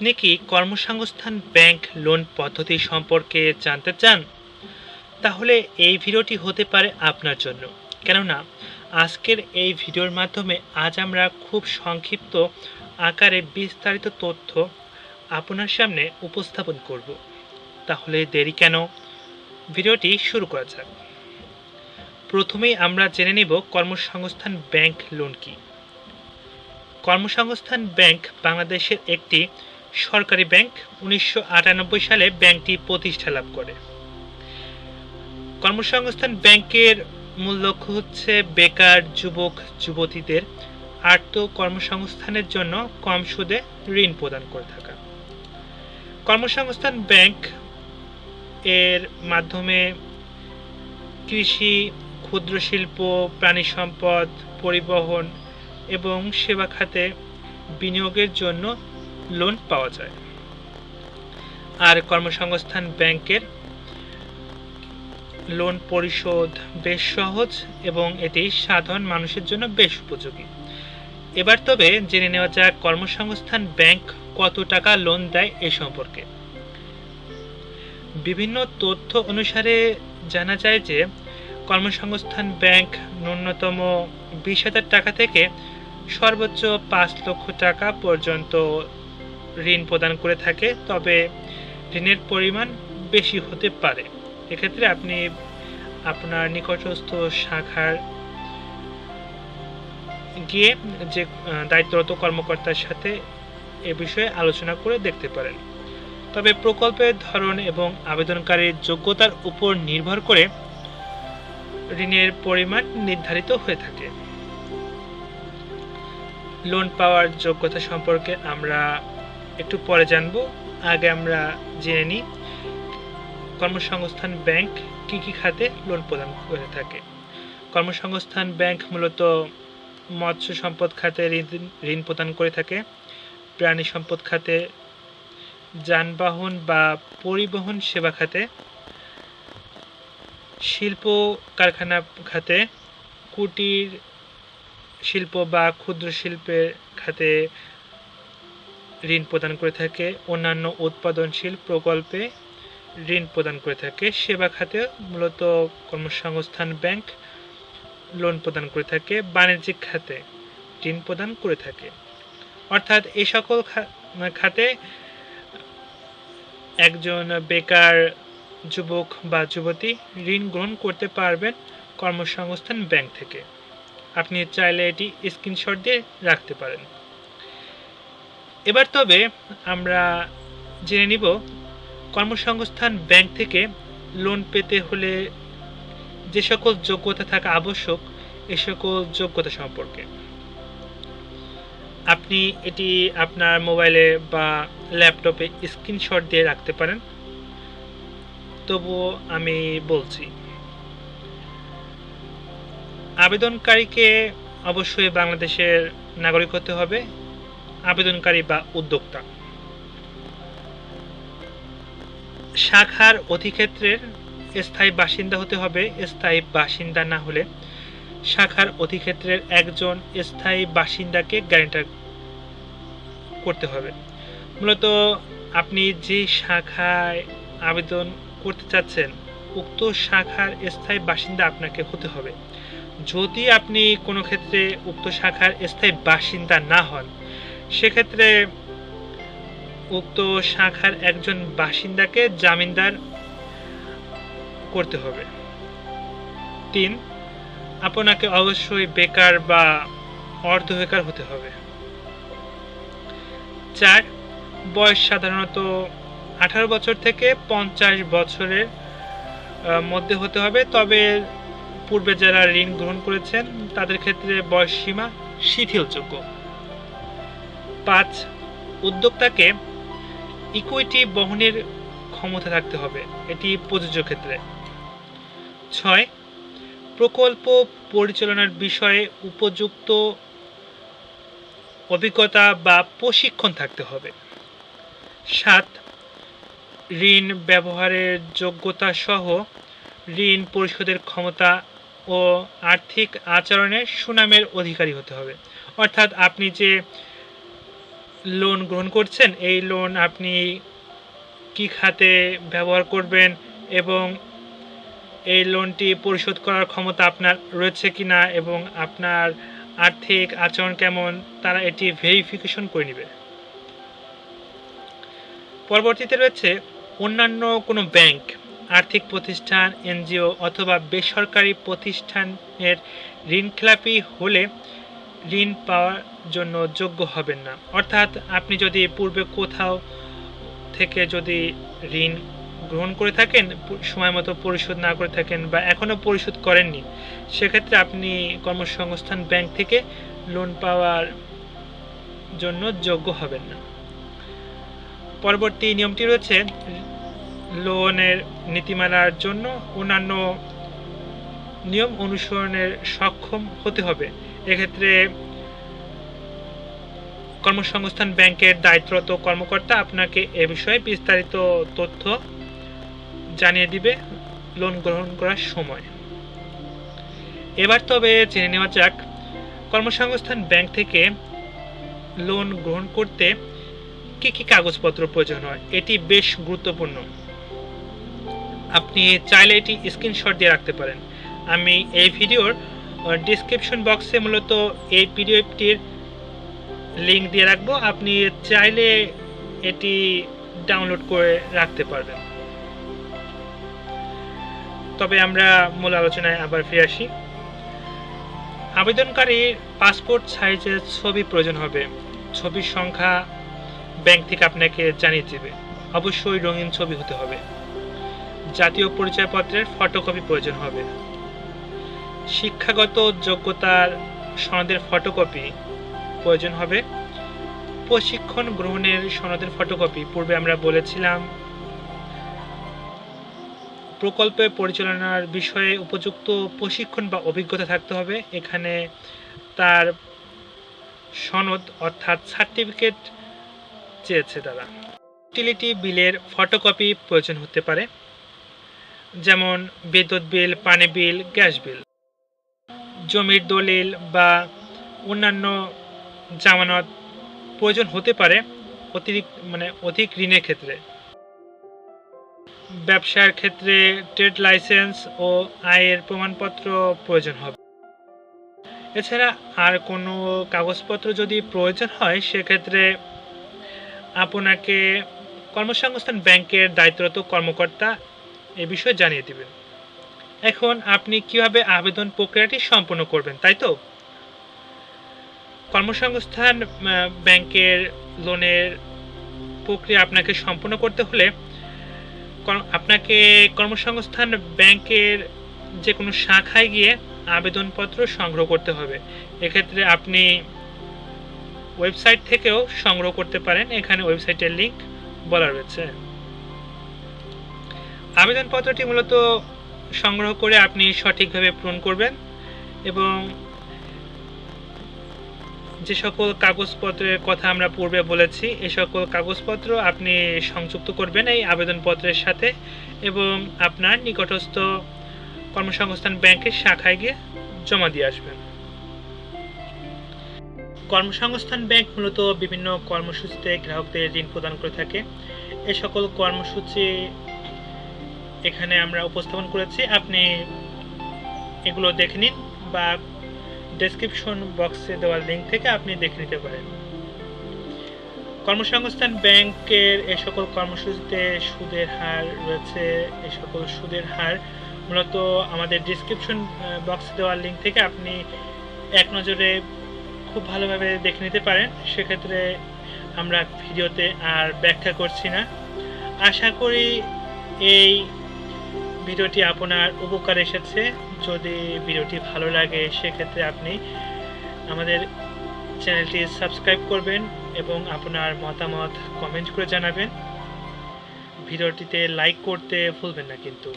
আপনি কি কর্মসংস্থান ব্যাংক লোন পদ্ধতি সম্পর্কে জানতে চান? তাহলে এই ভিডিওটি হতে পারে আপনার জন্য। কেননা, আজকের এই ভিডিওর মাধ্যমে আজ আমরা খুব সংক্ষিপ্ত আকারে বিস্তারিত তথ্য আপনার সামনে উপস্থাপন করব। তাহলে দেরি কেন? ভিডিওটি শুরু করা যাক। প্রথমেই আমরা জেনে নিব কর্মসংস্থান ব্যাংক লোন কি। কর্মসংস্থান ব্যাংক বাংলাদেশের একটি সরকারি ব্যাংক উনিশশো আটানব্বই সালে ব্যাংকটি প্রতিষ্ঠা লাভ করে। কর্মসংস্থান ব্যাংকের মূল লক্ষ্য হচ্ছে বেকার যুবক, যুবতীদের আর্থ কর্মসংস্থানের জন্য কম সুদে ঋণ প্রদান করে থাকা। কর্মসংস্থান ব্যাংক এর মাধ্যমে কৃষি ক্ষুদ্র শিল্প প্রাণী সম্পদ, পরিবহন এবং সেবা খাতে বিনিয়োগের জন্য লোন পাওয়া যায়। আর কর্মসংস্থান ব্যাংকের লোন পরিশোধ বেশ সহজ এবং এটি সাধারণ মানুষের জন্য বেশ উপযোগী। এবার তবে জেনে নেওয়া যাক কর্মসংস্থান ব্যাংক কত টাকা লোন দেয় এ সম্পর্কে। বিভিন্ন তথ্য অনুসারে জানা যায় যে কর্মসংস্থান ব্যাংক ন্যূনতম বিশ হাজার টাকা থেকে সর্বোচ্চ পাঁচ লক্ষ টাকা পর্যন্ত ঋণ প্রদান করে থাকে, তবে ঋণের পরিমাণ বেশি হতে পারে। এক্ষেত্রে আপনি আপনার নিকটস্থ শাখার গিয়ে যে দায়িত্বরত কর্মকর্তার সাথে এ বিষয়ে আলোচনা করে দেখতে পারেন। তবে প্রকল্পের ধরন এবং আবেদনকারীর যোগ্যতার উপর নির্ভর করে ঋণের পরিমাণ নির্ধারিত হয়ে থাকে। লোন পাওয়ার যোগ্যতা সম্পর্কে আমরা একটু পরে জানব। আগে আমরা জেনে নিই, কর্মসংস্থান ব্যাংক কি কি খাতে লোন প্রদান করে থাকে। কর্মসংস্থান ব্যাংক মূলত মৎস্য সম্পদ খাতে ঋণ প্রদান করে থাকে, প্রাণী সম্পদ খাতে, যানবাহন বা পরিবহন সেবা খাতে, শিল্প কারখানা খাতে, কুটির শিল্প বা ক্ষুদ্র শিল্পের খাতে ঋণ প্রদান করে থাকে, অন্যান্য উৎপাদনশীল প্রকল্পে ঋণ প্রদান করে থাকে, সেবা খাতে মূলত কর্মসংস্থান ব্যাংক লোন প্রদান করে থাকে, বাণিজ্যিক খাতে ঋণ প্রদান করে থাকে। অর্থাৎ এই সকল খাতে একজন বেকার যুবক বা যুবতী ঋণ গ্রহণ করতে পারবেন কর্মসংস্থান ব্যাংক থেকে। আপনি চাইলে এটি স্ক্রিনশট দিয়ে রাখতে পারেন। এবার তবে আমরা জেনে নিব, কর্মসংস্থান ব্যাংক থেকে লোন পেতে হলে যে সকল যোগ্যতা থাকা আবশ্যক, এ সকল যোগ্যতা সম্পর্কে। আপনি এটি আপনার মোবাইলে বা ল্যাপটপে স্ক্রিনশট দিয়ে রাখতে পারেন। তবুও আমি বলছি, আবেদনকারীকে অবশ্যই বাংলাদেশের নাগরিক হতে হবে। আবেদনকারী বা উদ্যোক্তা। শাখার অধিক্ষেত্রের স্থায়ী বাসিন্দা হতে হবে, স্থায়ী বাসিন্দা না হলে শাখার অধিক্ষেত্রের একজন স্থায়ী বাসিন্দাকে গ্যারেন্টার করতে হবে। মূলত আপনি যে শাখায় আবেদন করতে চাচ্ছেন, উক্ত শাখার স্থায়ী বাসিন্দা আপনাকে হতে হবে। যদি আপনি কোনো ক্ষেত্রে উক্ত শাখার স্থায়ী বাসিন্দা না হন সেক্ষেত্রে উক্ত শাখার একজন বাসিন্দাকে জামিনদার করতে হবে। তিন, আপনাকে অবশ্যই বেকার বা অর্ধ বেকার হতে হবে। চার, বয়স সাধারণত আঠারো বছর থেকে পঞ্চাশ বছরের মধ্যে হতে হবে। তবে পূর্বে যারা ঋণ গ্রহণ করেছেন, তাদের ক্ষেত্রে বয়স সীমা শিথিলযোগ্য। পাঁচ উদ্যোক্তাকে ইকুইটি বহনের ক্ষমতা থাকতে হবে, এটি প্রযোজ্য ক্ষেত্রে। ছয়, প্রকল্প পরিচালনার বিষয়ে উপযুক্ত অভিজ্ঞতা বা প্রশিক্ষণ থাকতে হবে। সাত, ঋণ ব্যবহারের যোগ্যতা সহ ঋণ পরিশোধের ক্ষমতা ও আর্থিক আচরণের সুনামের অধিকারী হতে হবে। অর্থাৎ আপনি যে লোন গ্রহণ করছেন, এই লোন আপনি কি খাতে ব্যবহার করবেন এবং এই লোনটি পরিশোধ করার ক্ষমতা আপনার রয়েছে কি না এবং আপনার আর্থিক আচরণ কেমন, তারা এটি ভেরিফিকেশন করে নেবে। পরবর্তীতে রয়েছে অন্যান্য কোনো ব্যাংক আর্থিক প্রতিষ্ঠান, এনজিও অথবা বেসরকারি প্রতিষ্ঠানের ঋণখেলাপি হলে ঋণ পাওয়ার জন্য যোগ্য হবেন না। অর্থাৎ আপনি যদি পূর্বে কোথাও থেকে যদি ঋণ গ্রহণ করে থাকেন, সময় মতো পরিশোধ না করে থাকেন বা এখনও পরিশোধ করেননি, সেক্ষেত্রে আপনি কর্মসংস্থান ব্যাংক থেকে লোন পাওয়ার জন্য যোগ্য হবেন না। পরবর্তী নিয়মটি রয়েছে, লোনের নীতিমালার জন্য অন্যান্য নিয়ম অনুসরণের সক্ষম হতে হবে। এক্ষেত্রে কর্মসংস্থান ব্যাংকের দায়িত্বরত কর্মকর্তা আপনাকে এ বিষয়ে বিস্তারিত তথ্য জানিয়ে দিবে লোন গ্রহণ করার সময়। এবার তবে জেনে নেওয়া যাক, কর্মসংস্থান ব্যাংক থেকে লোন গ্রহণ করতে কি কি কাগজপত্র প্রয়োজন হয়, এটি বেশ গুরুত্বপূর্ণ। আপনি চাইলে এটি স্ক্রিনশট দিয়ে রাখতে পারেন। আমি এই ভিডিওর ডিসক্রিপশন বক্সে মূলত এই পিডিএফটির লিংক দিয়ে রাখব। আপনি চাইলে এটি ডাউনলোড করে রাখতে পারবেন। তবে আমরা মূল আলোচনায় আবার ফিরে আসি। আবেদনকারীর পাসপোর্ট সাইজের ছবি প্রয়োজন হবে। ছবির সংখ্যা ব্যাংক থেকে আপনাকে জানিয়ে দেবে। অবশ্যই রঙিন ছবি হতে হবে। জাতীয় পরিচয়পত্রের ফটোকপি প্রয়োজন হবে। শিক্ষাগত যোগ্যতার সনদের ফটোকপি প্রয়োজন হবে। প্রশিক্ষণ গ্রহণের সনদের ফটোকপি পূর্বে আমরা বলেছিলাম। প্রকল্পে পরিচালনার বিষয়ে উপযুক্ত প্রশিক্ষণ বা অভিজ্ঞতা থাকতে হবে। এখানে তার সনদ অর্থাৎ সার্টিফিকেট চেয়েছে তারা। ইউটিলিটি বিলের ফটোকপি প্রয়োজন হতে পারে। যেমন বিদ্যুৎ বিল পানি বিল গ্যাস বিল জমির দলিল বা অন্যান্য জামানত প্রয়োজন হতে পারে অতিরিক্ত মানে অধিক ঋণের ক্ষেত্রে। ব্যবসার ক্ষেত্রে ট্রেড লাইসেন্স ও আয়ের প্রমাণপত্র প্রয়োজন হবে। এছাড়া আর কোনো কাগজপত্র যদি প্রয়োজন হয়, সেক্ষেত্রে আপনাকে কর্মসংস্থান ব্যাংকের দায়িত্বরত কর্মকর্তা এ বিষয়ে জানিয়ে দিবেন। এখন আপনি কীভাবে আবেদন প্রক্রিয়াটি সম্পন্ন করবেন, তাই তো? কর্মসংস্থান ব্যাংকের লোনের প্রক্রিয়া আপনাকে সম্পন্ন করতে হলে আপনাকে কর্মসংস্থান ব্যাংকের যে কোনো শাখায় গিয়ে আবেদনপত্র সংগ্রহ করতে হবে। এক্ষেত্রে আপনি ওয়েবসাইট থেকেও সংগ্রহ করতে পারেন, এখানে ওয়েবসাইটের লিংক বলা রয়েছে। আবেদনপত্রটি মূলত সংগ্রহ করে আপনি সঠিকভাবে পূরণ করবেন এবং যে সকল কাগজপত্রের কথা আমরা পূর্বে বলেছি, এ সকল কাগজপত্র আপনি সংযুক্ত করবেন এই আবেদনপত্রের সাথে এবং আপনার নিকটস্থ কর্মসংস্থান ব্যাংকের শাখায় গিয়ে জমা দিয়ে আসবেন। কর্মসংস্থান ব্যাংক মূলত বিভিন্ন কর্মসূচিতে গ্রাহকদের ঋণ প্রদান করে থাকে। এ সকল কর্মসূচি এখানে আমরা উপস্থাপন করেছি। আপনি এগুলো দেখে নিন বা ডেসক্রিপশন বক্সে দেওয়া লিঙ্ক থেকে আপনি দেখে নিতে পারেন। কর্মসংস্থান ব্যাংকের এ সকল কর্মসূচিতে সুদের হার রয়েছে, এ সকল সুদের হার। মূলত আমাদের ডিসক্রিপশন বক্সে দেওয়া লিঙ্ক থেকে আপনি এক নজরে খুব ভালোভাবে দেখে নিতে পারেন। সেক্ষেত্রে আমরা ভিডিওতে আর ব্যাখ্যা করছি না। আশা করি এই ভিডিওটি আপনার উপকার এসেছে। যদি ভিডিওটি ভালো লাগে, সেক্ষেত্রে আপনি আমাদের চ্যানেলটি সাবস্ক্রাইব করবেন এবং আপনার মতামত কমেন্ট করে জানাবেন। ভিডিওটিতে লাইক করতে ভুলবেন না কিন্তু।